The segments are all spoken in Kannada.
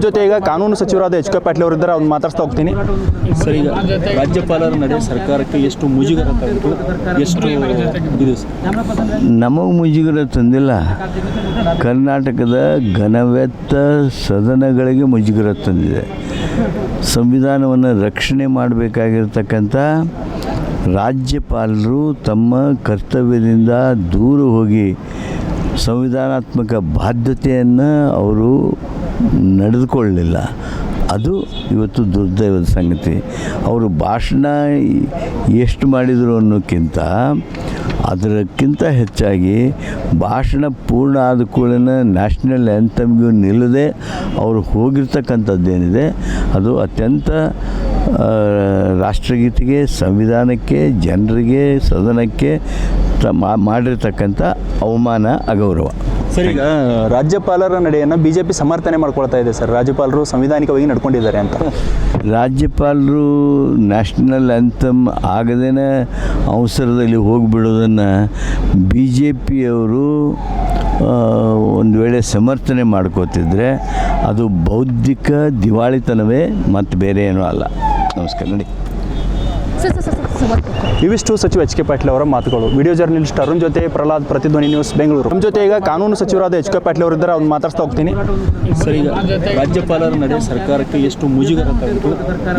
ನಮ್ಮ ಜೊತೆ ಈಗ ಕಾನೂನು ಸಚಿವರಾದ ಎಚ್ ಕೆ ಪಾಟೀಲ್ ಅವರು ಇದ್ದಾರೆ ಅವ್ರು ಮಾತಾಡ್ತಾ ಹೋಗ್ತೀನಿ. ಸರ್ ಈಗ ರಾಜ್ಯಪಾಲರ ನಡೆ ಸರ್ಕಾರಕ್ಕೆ ಎಷ್ಟು ಮುಜುಗರ ತಂತು ಎಷ್ಟು ಇದು ನಮಗೆ ಮುಜುಗರ ತಂದಿಲ್ಲ. ಕರ್ನಾಟಕದ ಘನವೆತ್ತ ಸದನಗಳಿಗೆ ಮುಜುಗರ ತಂದಿದೆ. ಸಂವಿಧಾನವನ್ನು ರಕ್ಷಣೆ ಮಾಡಬೇಕಾಗಿರ್ತಕ್ಕಂಥ ರಾಜ್ಯಪಾಲರು ತಮ್ಮ ಕರ್ತವ್ಯದಿಂದ ದೂರ ಹೋಗಿ ಸಂವಿಧಾನಾತ್ಮಕ ಬಾಧ್ಯತೆಯನ್ನು ಅವರು ನಡೆದುಕೊಳ್ಳಲಿಲ್ಲ. ಅದು ಇವತ್ತು ದುರ್ದೈವದ ಸಂಗತಿ. ಅವರು ಭಾಷಣ ಎಷ್ಟು ಮಾಡಿದರು ಅನ್ನೋಕ್ಕಿಂತ ಅದಕ್ಕಿಂತ ಹೆಚ್ಚಾಗಿ ಭಾಷಣ ಪೂರ್ಣ ಆದ ಕೂಡಲೇ ನ್ಯಾಷನಲ್ ಆ್ಯಂಥಮ್ಗೂ ನಿಲ್ಲದೆ ಅವರು ಹೋಗಿರ್ತಕ್ಕಂಥದ್ದೇನಿದೆ, ಅದು ಅತ್ಯಂತ ರಾಷ್ಟ್ರಗೀತೆಗೆ, ಸಂವಿಧಾನಕ್ಕೆ, ಜನರಿಗೆ, ಸದನಕ್ಕೆ ಮಾಡಿರ್ತಕ್ಕಂಥ ಅವಮಾನ, ಅಗೌರವ. ಸರ್ ಈಗ ರಾಜ್ಯಪಾಲರ ನಡೆಯನ್ನು ಬಿಜೆಪಿ ಸಮರ್ಥನೆ ಮಾಡ್ಕೊಳ್ತಾ ಇದೆ ಸರ್. ರಾಜ್ಯಪಾಲರು ಸಂವಿಧಾನಿಕವಾಗಿ ನಡ್ಕೊಂಡಿದ್ದಾರೆ ಅಂತ. ರಾಜ್ಯಪಾಲರು ನ್ಯಾಷನಲ್ ಆ್ಯಂಥಮ್ ಆಗದೇನೆ ಅವಸರದಲ್ಲಿ ಹೋಗಿಬಿಡೋದನ್ನು ಬಿ ಜೆ ಪಿಯವರು ಒಂದು ವೇಳೆ ಸಮರ್ಥನೆ ಮಾಡ್ಕೋತಿದ್ರೆ ಅದು ಬೌದ್ಧಿಕ ದಿವಾಳಿತನವೇ ಮತ್ತು ಬೇರೆ ಏನೂ ಅಲ್ಲ. ನಮಸ್ಕಾರ ನೋಡಿ ಸರ್ ಸರ್ ಸರ್ ಸರ್ ಬರ್ತೀನಿ. ಇವಿಷ್ಟು ಸಚಿವ ಎಚ್ ಕೆ ಪಾಟೀಲ್ ಅವರ ಮಾತುಗಳು. ವಿಡಿಯೋ ಜರ್ನಲಿಸ್ಟ್ ಅರುಣ್ ಜೊತೆ ಪ್ರಹ್ಲಾದ್ ಪ್ರತಿಧ್ವನಿ ನ್ಯೂಸ್ ಬೆಂಗಳೂರು. ನಮ್ಮ ಜೊತೆ ಈಗ ಕಾನೂನು ಸಚಿವರಾದ ಎಚ್ ಕೆ ಪಾಟೀಲ್ ಅವರು ಇದ್ದಾರೆ ಅವ್ರು ಮಾತಾಡ್ತಾ ಹೋಗ್ತೀನಿ. ಸರಿ ಈಗ ರಾಜ್ಯಪಾಲರ ನಡೆ ಸರ್ಕಾರಕ್ಕೆ ಎಷ್ಟು ಮುಜುಗರ ತಂತು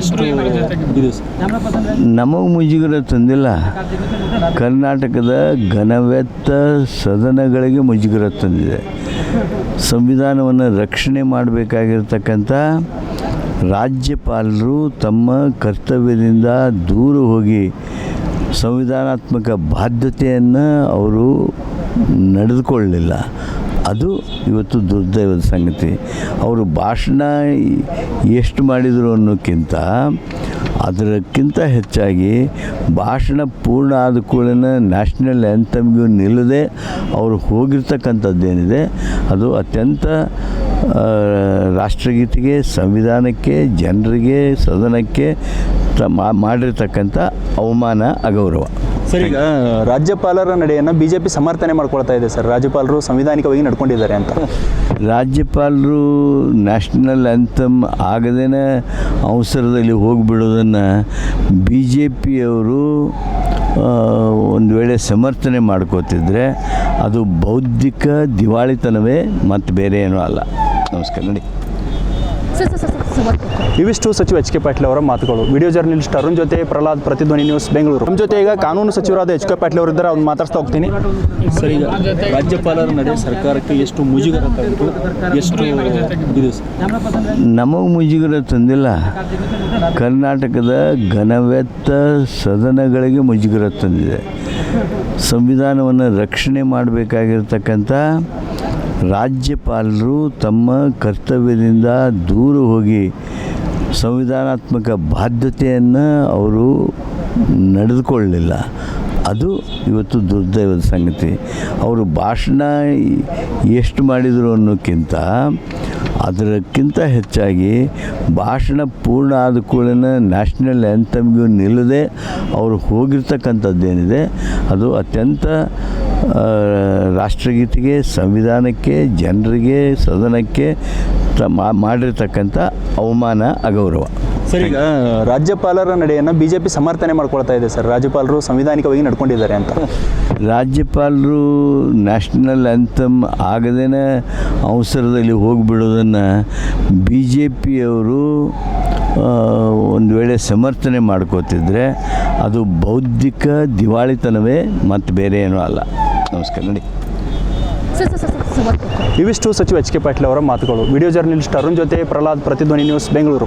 ಎಷ್ಟು ಇದು ನಮಗೆ ಮುಜುಗರ ತಂದಿಲ್ಲ. ಕರ್ನಾಟಕದ ಘನವೆತ್ತ ಸದನಗಳಿಗೆ ಮುಜುಗರ ತಂದಿದೆ. ಸಂವಿಧಾನವನ್ನು ರಕ್ಷಣೆ ಮಾಡಬೇಕಾಗಿರ್ತಕ್ಕಂಥ ರಾಜ್ಯಪಾಲರು ತಮ್ಮ ಕರ್ತವ್ಯದಿಂದ ದೂರ ಹೋಗಿ ಸಂವಿಧಾನಾತ್ಮಕ ಬಾಧ್ಯತೆಯನ್ನು ಅವರು ನಡೆದುಕೊಳ್ಳಲಿಲ್ಲ. ಅದು ಇವತ್ತು ದುರ್ದೈವದ ಸಂಗತಿ. ಅವರು ಭಾಷಣ ಎಷ್ಟು ಮಾಡಿದರು ಅನ್ನೋಕ್ಕಿಂತ ಅದಕ್ಕಿಂತ ಹೆಚ್ಚಾಗಿ ಭಾಷಣ ಪೂರ್ಣ ಆದ ಕೂಡಲೇ ನ್ಯಾಷನಲ್ ಆ್ಯಂಥಮ್ಗೂ ನಿಲ್ಲದೆ ಅವರು ಹೋಗಿರ್ತಕ್ಕಂಥದ್ದೇನಿದೆ, ಅದು ಅತ್ಯಂತ ರಾಷ್ಟ್ರಗೀತೆಗೆ, ಸಂವಿಧಾನಕ್ಕೆ, ಜನರಿಗೆ, ಸದನಕ್ಕೆ ಮಾಡಿರ್ತಕ್ಕಂಥ ಅವಮಾನ ಅಗೌರವ. ಸರ್ ಈಗ ರಾಜ್ಯಪಾಲರ ನಡೆಯನ್ನು ಬಿಜೆಪಿ ಸಮರ್ಥನೆ ಮಾಡ್ಕೊಳ್ತಾ ಇದೆ ಸರ್. ರಾಜ್ಯಪಾಲರು ಸಂವಿಧಾನಿಕವಾಗಿ ನಡ್ಕೊಂಡಿದ್ದಾರೆ ಅಂತ. ರಾಜ್ಯಪಾಲರು ನ್ಯಾಷನಲ್ ಆ್ಯಂಥಮ್ ಆಗದೇನೆ ಅವಸರದಲ್ಲಿ ಹೋಗಿಬಿಡೋದನ್ನು ಬಿ ಜೆ ಪಿಯವರು ಒಂದು ವೇಳೆ ಸಮರ್ಥನೆ ಮಾಡ್ಕೋತಿದ್ರೆ ಅದು ಬೌದ್ಧಿಕ ದಿವಾಳಿತನವೇ ಮತ್ತು ಬೇರೆ ಏನೂ ಅಲ್ಲ. ನಮಸ್ಕಾರ ನೋಡಿ sir sir sir sir sir ಬರ್ತೀನಿ. ಇವಿಷ್ಟು ಸಚಿವ ಎಚ್ ಕೆ ಪಾಟೀಲ್ ಅವರ ಮಾತುಗಳು. ವಿಡಿಯೋ ಜರ್ನಲಿಸ್ಟ್ ಅರುಣ್ ಜೊತೆ ಪ್ರಹ್ಲಾದ್ ಪ್ರತಿಧ್ವನಿ ನ್ಯೂಸ್ ಬೆಂಗಳೂರು. ನಮ್ಮ ಜೊತೆ ಈಗ ಕಾನೂನು ಸಚಿವರಾದ ಎಚ್ ಕೆ ಪಾಟೀಲ್ ಅವರು ಇದ್ದಾರೆ ಅವ್ರು ಮಾತಾಡ್ತಾ ಹೋಗ್ತೀನಿ. ಸರಿ ಈಗ ರಾಜ್ಯಪಾಲರ ನಡೆ ಸರ್ಕಾರಕ್ಕೆ ಎಷ್ಟು ಮುಜುಗರ ತಂತು ಎಷ್ಟು ಇದು ನಮಗೆ ಮುಜುಗರ ತಂದಿಲ್ಲ. ಕರ್ನಾಟಕದ ಘನವೆತ್ತ ಸದನಗಳಿಗೆ ಮುಜುಗರ ತಂದಿದೆ. ಸಂವಿಧಾನವನ್ನು ರಕ್ಷಣೆ ಮಾಡಬೇಕಾಗಿರ್ತಕ್ಕಂಥ ರಾಜ್ಯಪಾಲರು ತಮ್ಮ ಕರ್ತವ್ಯದಿಂದ ದೂರ ಹೋಗಿ ಸಂವಿಧಾನಾತ್ಮಕ ಬಾಧ್ಯತೆಯನ್ನು ಅವರು ನಡೆದುಕೊಳ್ಳಲಿಲ್ಲ. ಅದು ಇವತ್ತು ದುರ್ದೈವದ ಸಂಗತಿ. ಅವರು ಭಾಷಣ ಎಷ್ಟು ಮಾಡಿದರು ಅನ್ನೋಕ್ಕಿಂತ ಅದಕ್ಕಿಂತ ಹೆಚ್ಚಾಗಿ ಭಾಷಣ ಪೂರ್ಣ ಆದ ಕೂಡಲೇ ನ್ಯಾಷನಲ್ ಆ್ಯಂಥಮ್ಗೂ ನಿಲ್ಲದೆ ಅವರು ಹೋಗಿರ್ತಕ್ಕಂಥದ್ದೇನಿದೆ, ಅದು ಅತ್ಯಂತ ರಾಷ್ಟ್ರಗೀತೆಗೆ, ಸಂವಿಧಾನಕ್ಕೆ, ಜನರಿಗೆ, ಸದನಕ್ಕೆ ಮಾಡಿರ್ತಕ್ಕಂಥ ಅವಮಾನ ಅಗೌರವ. ಸರ್ ಈಗ ರಾಜ್ಯಪಾಲರ ನಡೆಯನ್ನು ಬಿಜೆಪಿ ಸಮರ್ಥನೆ ಮಾಡ್ಕೊಳ್ತಾ ಇದೆ ಸರ್ ರಾಜ್ಯಪಾಲರು ಸಂವಿಧಾನಿಕವಾಗಿ ನಡ್ಕೊಂಡಿದ್ದಾರೆ ಅಂತ ರಾಜ್ಯಪಾಲರು ನ್ಯಾಷನಲ್ ಆ್ಯಂಥಮ್ ಆಗದೇನೆ ಅವಸರದಲ್ಲಿ ಹೋಗಿಬಿಡೋದನ್ನು ಬಿ ಜೆ ಪಿಯವರು ಒಂದು ವೇಳೆ ಸಮರ್ಥನೆ ಮಾಡ್ಕೋತಿದ್ರೆ ಅದು ಬೌದ್ಧಿಕ ದಿವಾಳಿತನವೇ ಮತ್ತು ಬೇರೆ ಏನೂ ಅಲ್ಲ ನಮಸ್ಕಾರ ನೋಡಿ sir sir sir sir sir ಇವಿಷ್ಟು ಸಚಿವ ಎಚ್ ಕೆ ಪಾಟೀಲ್ ಅವರ ಮಾತುಗಳು ವಿಡಿಯೋ ಜರ್ನಲಿಸ್ಟ್ ಅರುಣ್ ಜೊತೆ ಪ್ರಹ್ಲಾದ್ ಪ್ರತಿಧ್ವನಿ ನ್ಯೂಸ್ ಬೆಂಗಳೂರು